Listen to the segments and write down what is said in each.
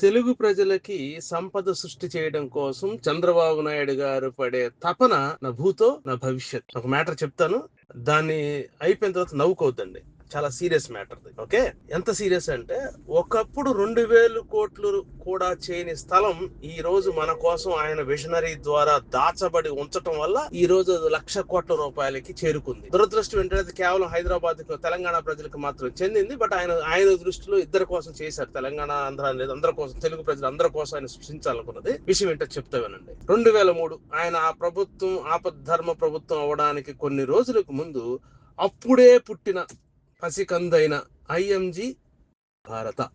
తెలుగు ప్రజలకి సంపద సృష్టి చేయడం కోసం చంద్రబాబు నాయుడు గారు పడే తపన నా భూతో నా భవిష్యత్. ఒక మ్యాటర్ చెప్తాను. దాన్ని అయిపోయిన తర్వాత నవ్వుకోవద్దండి. చాలా సీరియస్ మ్యాటర్ ఓకే ఎంత సీరియస్ అంటే ఒకప్పుడు రెండు వేలు కోట్లు కూడా చేయని స్థలం ఈ రోజు మన కోసం ఆయన విషనరీ ద్వారా దాచబడి ఉంచటం వల్ల ఈ రోజు లక్ష కోట్ల రూపాయలకి చేరుకుంది. దురదృష్టం ఏంటంటే కేవలం హైదరాబాద్ తెలంగాణ ప్రజలకు మాత్రం చెందింది. బట్ ఆయన ఆయన దృష్టిలో ఇద్దరి కోసం చేశారు. తెలంగాణ ఆంధ్ర అనేది అందరి కోసం తెలుగు ప్రజలు అందరి కోసం ఆయన సృష్టించాలనుకున్నది. విషయం ఏంటో చెప్తా వినండి. రెండు వేల మూడు ఆయన ఆ ప్రభుత్వం ఆపద్ధర్మ ప్రభుత్వం అవడానికి కొన్ని రోజులకు ముందు అప్పుడే పుట్టిన పసికందైన ఐఎంజి భారత.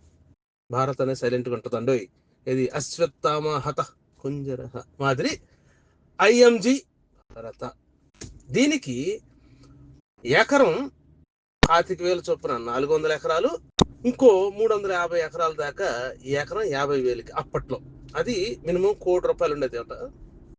భారత్ అనే సైలెంట్ ఉంటుందండి. ఇది అశ్వత్థామ హత కుంజర మాదిరి ఐఎంజి భారత. దీనికి ఎకరం పాతిక వేలు చొప్పున నాలుగు వందల ఎకరాలు ఇంకో మూడు వందల యాభై ఎకరాల దాకా ఈ ఎకరం యాభై వేలకి అప్పట్లో. అది మినిమం కోటి రూపాయలు ఉండేది అంట.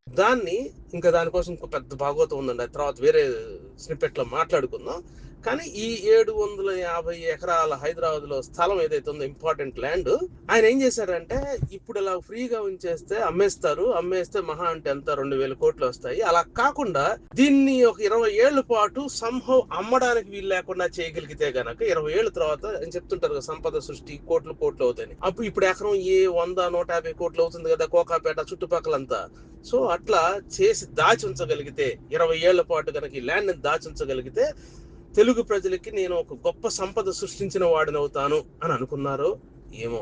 దాన్ని ఇంకా దానికోసం ఇంకో పెద్ద భాగవతం ఉందండి. తర్వాత వేరే స్నిప్పెట్లో మాట్లాడుకుందాం. కానీ ఈ ఏడు వందల యాభై ఎకరాల హైదరాబాద్లో స్థలం ఏదైతే ఉందో ఇంపార్టెంట్ ల్యాండ్ ఆయన ఏం చేశారంటే ఇప్పుడు ఇలా ఫ్రీగా ఉంచేస్తే అమ్మేస్తారు అమ్మేస్తే మహా అంటే ఎంత? రెండు వేల కోట్లు వస్తాయి. అలా కాకుండా దీన్ని ఒక ఇరవై ఏళ్ళ పాటు సంహం అమ్మడానికి వీలు లేకుండా చేయగలిగితే గనక ఇరవై ఏళ్ళ తర్వాత అని చెప్తుంటారు సంపద సృష్టి కోట్లు కోట్లు అవుతాయి అప్పుడు ఇప్పుడు ఎకరం ఏ వంద నూట యాభై కోట్లు అవుతుంది కదా కోకాపేట చుట్టుపక్కలంతా. సో అట్లా చేసి దాచి ఉంచగలిగితే ఇరవై ఏళ్ళ పాటు కనుక ఈ ల్యాండ్ దాచి ఉంచగలిగితే తెలుగు ప్రజలకి నేను ఒక గొప్ప సంపద సృష్టించిన వాడినవుతాను అని అనుకున్నారో ఏమో.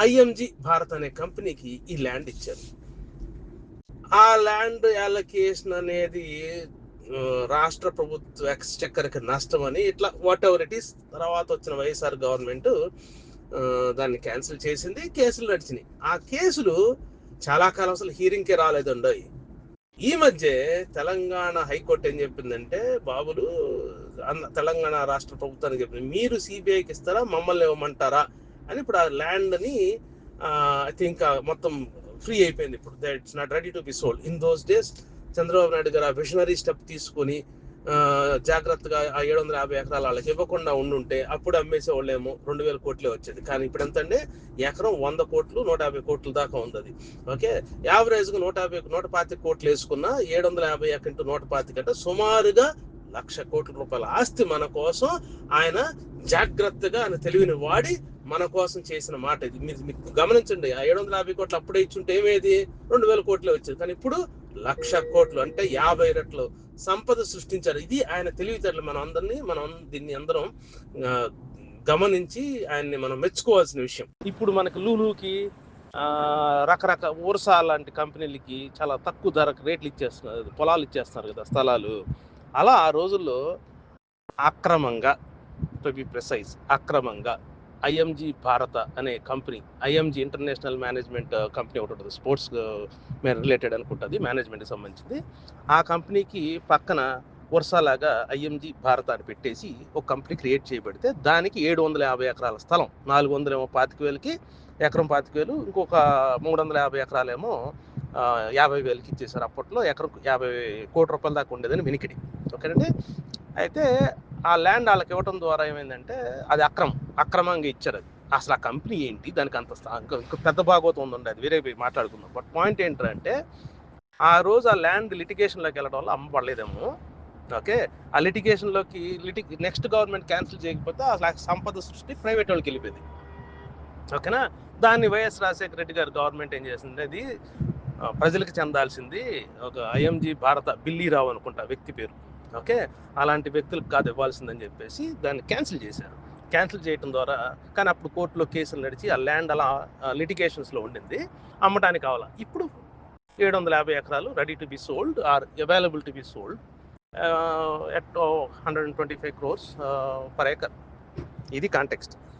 ఐఎంజి భారత్ అనే కంపెనీకి ఈ ల్యాండ్ ఇచ్చారు. ఆ ల్యాండ్ అలొకేషన్ అనేది రాష్ట్ర ప్రభుత్వ ఎక్స్చెక్కర్కి నష్టం అని ఇట్లా వాట్ ఎవర్ ఇట్ ఈస్ తర్వాత వచ్చిన వైఎస్ఆర్ గవర్నమెంట్ దాన్ని క్యాన్సిల్ చేసింది కేసులు నడిచినాయి. ఆ కేసులు చాలా కాలం అసలు హీరింగ్కే రాలేదండి ఈ మధ్య తెలంగాణ హైకోర్టు ఏం చెప్పిందంటే బాబులు తెలంగాణ రాష్ట్ర ప్రభుత్వానికి చెప్పింది మీరు సిబిఐకి ఇస్తారా మమ్మల్ని ఇవ్వమంటారా అని ఇప్పుడు ఆ ల్యాండ్ని ఐ థింక్ మొత్తం ఫ్రీ అయిపోయింది ఇప్పుడు. That's not ready to be sold in those days Chandrababu Naidu garu ఆ విషనరీ స్టెప్ తీసుకుని జాగ్రత్తగా ఆ ఏడు వందల యాభై ఎకరాలు వాళ్ళకి ఇవ్వకుండా ఉండుంటే అప్పుడు అమ్మేసే వాళ్ళేమో రెండు వేల కోట్లే వచ్చేది. కానీ ఇప్పుడు ఎంతంటే ఎకరం వంద కోట్లు నూట యాభై కోట్ల దాకా ఉంది అది ఓకే? యావరేజ్గా నూట యాభై నూట పాతిక కోట్లు వేసుకున్న ఏడు వందల యాభై ఇంటూ నూట పాతిక అంటే సుమారుగా లక్ష కోట్ల రూపాయల ఆస్తి మన కోసం ఆయన జాగ్రత్తగా ఆయన తెలివిని వాడి మన కోసం చేసిన మాట ఇది. మీరు మీకు గమనించండి ఆ ఏడు వందల యాభై కోట్లు అప్పుడే ఇచ్చుంటే ఏమేది రెండు వేల కోట్లే వచ్చేది. కానీ ఇప్పుడు లక్ష కోట్లు అంటే యాభై రెట్లు సంపద సృష్టించారు. ఇది ఆయన తెలివితేటలు మనం అందరినీ మనం దీన్ని అందరం గమనించి ఆయన్ని మనం మెచ్చుకోవాల్సిన విషయం. ఇప్పుడు మనకి లూలుకి రకరకాల ఊర్సా లాంటి కంపెనీలకి చాలా తక్కువ ధరకు రేట్లు ఇచ్చేస్తున్నారు పొలాలు ఇచ్చేస్తున్నారు కదా స్థలాలు. అలా ఆ రోజుల్లో అక్రమంగా టు బి ప్రిసైజ్ అక్రమంగా ఐఎంజి భారత అనే company IMG international management uh, company ఒకటి ఉంటుంది. స్పోర్ట్స్ uh, రిలేటెడ్ అనుకుంటుంది మేనేజ్మెంట్కి సంబంధించింది. ఆ కంపెనీకి పక్కన వరుసలాగా ఐఎంజి భారత అని పెట్టేసి ఒక కంపెనీ క్రియేట్ చేయబడితే దానికి ఏడు వందల యాభై ఎకరాల స్థలం నాలుగు వందల ఏమో పాతిక వేలకి ఎకరం పాతిక వేలు ఇంకొక మూడు వందల యాభై ఎకరాలేమో uh, యాభై వేలకి ఇచ్చేసారు అప్పట్లో ఎకరం యాభై కోటి రూపాయల దాకా ఉండేదని వినికిడి ఓకేనండి? అయితే ఆ ల్యాండ్ వాళ్ళకి ఇవ్వడం ద్వారా ఏమైందంటే అది అక్రమం అక్రమంగా ఇచ్చారు అది. అసలు ఆ కంపెనీ ఏంటి? దానికి అంత ఇంకా పెద్ద భాగవతం ఉందండి అది. వేరే మాట్లాడుకుందాం. బట్ పాయింట్ ఏంటంటే ఆ రోజు ఆ ల్యాండ్ లిటిగేషన్లోకి వెళ్ళడం వల్ల అమ్మబడలేదేమో ఓకే? ఆ లిటిగేషన్లోకి లిటి నెక్స్ట్ గవర్నమెంట్ క్యాన్సిల్ చేయకపోతే అసలు సంపద సృష్టి ప్రైవేట్ వాళ్ళకి వెళ్ళిపోయింది. ఓకేనా? దాన్ని వైఎస్ రాజశేఖర రెడ్డి గారు గవర్నమెంట్ ఏం చేసింది? అది ప్రజలకు చెందాల్సింది ఒక ఐఎంజీ భారత బిల్లీరావు అనుకుంటా వ్యక్తి పేరు. ఓకే? అలాంటి వ్యక్తులకు కాదు ఇవ్వాల్సిందని చెప్పేసి దాన్ని క్యాన్సిల్ చేశారు. క్యాన్సిల్ చేయడం ద్వారా కానీ అప్పుడు కోర్టులో కేసులు నడిచి ఆ ల్యాండ్ అలా లిటిగేషన్స్లో ఉండింది. అమ్మటానికి కావాలా? ఇప్పుడు ఏడు వందల యాభై ఎకరాలు ready to be sold or available to be sold at hundred and twenty five crores per acre. ఇది కాంటెక్స్ట్.